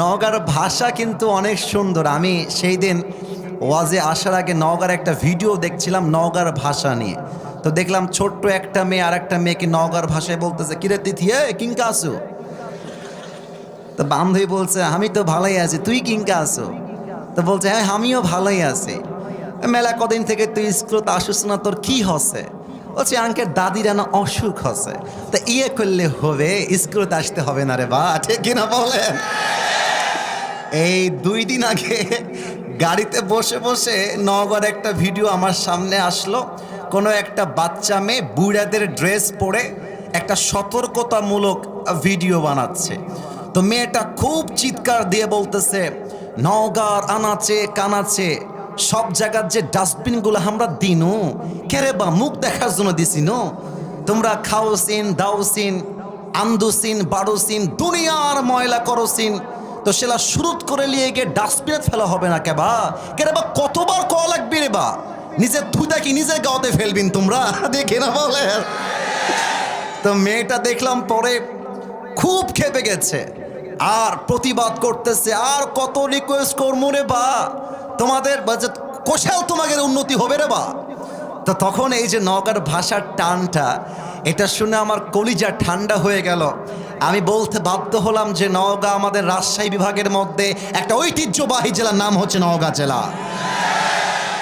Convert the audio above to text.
নওগাঁর ভাষা কিন্তু অনেক সুন্দর। আমি সেই দিন ওয়াজে আসার আগে নওগাঁর একটা ভিডিও দেখছিলাম নওগাঁর ভাষা নিয়ে। তো দেখলাম ছোট্ট একটা মেয়ে আর একটা মেয়েকে নওগাঁর ভাষায় বলতেছে, কিরে তিথি, এ কিংকা আসু তো বান্ধবী বলছে, আমি তো ভালোই আছি, তুই কিংকা আসু তো বলছে হ্যাঁ আমিও ভালোই আছি। মেলা কদিন থেকে তুই স্কুলত আসুস না, তোর কি হসে? বলছে আঙ্কের দাদিরা না অসুখ হসে। তা ইয়ে করলে হবে, স্কুলত আসতে হবে না রে বা, ঠিক কিনা বলেন? এই দুই দিন আগে গাড়িতে বসে বসে নগর একটা ভিডিও আমার সামনে আসলো। কোনো একটা বাচ্চা মেয়ে বুড়াদের ড্রেস পরে একটা সতর্কতামূলক ভিডিও বানাচ্ছে। তো মেয়েটা খুব চিৎকার দিয়ে বলতেছে, নওগাঁর আনাচে, কানাচে, সব জায়গার যে ডাস্টবিনগুলো আমরা দিনু, কেরে বা মুখ দেখার জন্য দিছিনু তোমরা খাওসিন, দাওসিন, আন্দুসিন, বারোসিন, দুনিয়ার ময়লা করসিন তো সেলা শুরুত করে নিয়ে গিয়ে ডাস্টবিনে ফেলা হবে না কেবা কেরে বা, কতবার ক লাগবে রে বা? নিজের ধুইটা কি নিজের গাওতে ফেলবিন তোমরা? দেখে না বলে। তো মেয়েটা দেখলাম পরে খুব খেপে গেছে। আর প্রতিবাদ করতেছে, আর কত রিকোয়েস্ট করব রে বা? তোমাদের কোশাল তোমাদের উন্নতি হবে রে বা? তো তখন এই যে নগার ভাষার টানটা এটা শুনে আমার কলিজা ঠান্ডা হয়ে গেল। আমি বলতে বাধ্য হলাম যে নওগাঁ আমাদের রাজশাহী বিভাগের মধ্যে একটা ঐতিহ্যবাহী জেলার নাম হচ্ছে নওগাঁ জেলা।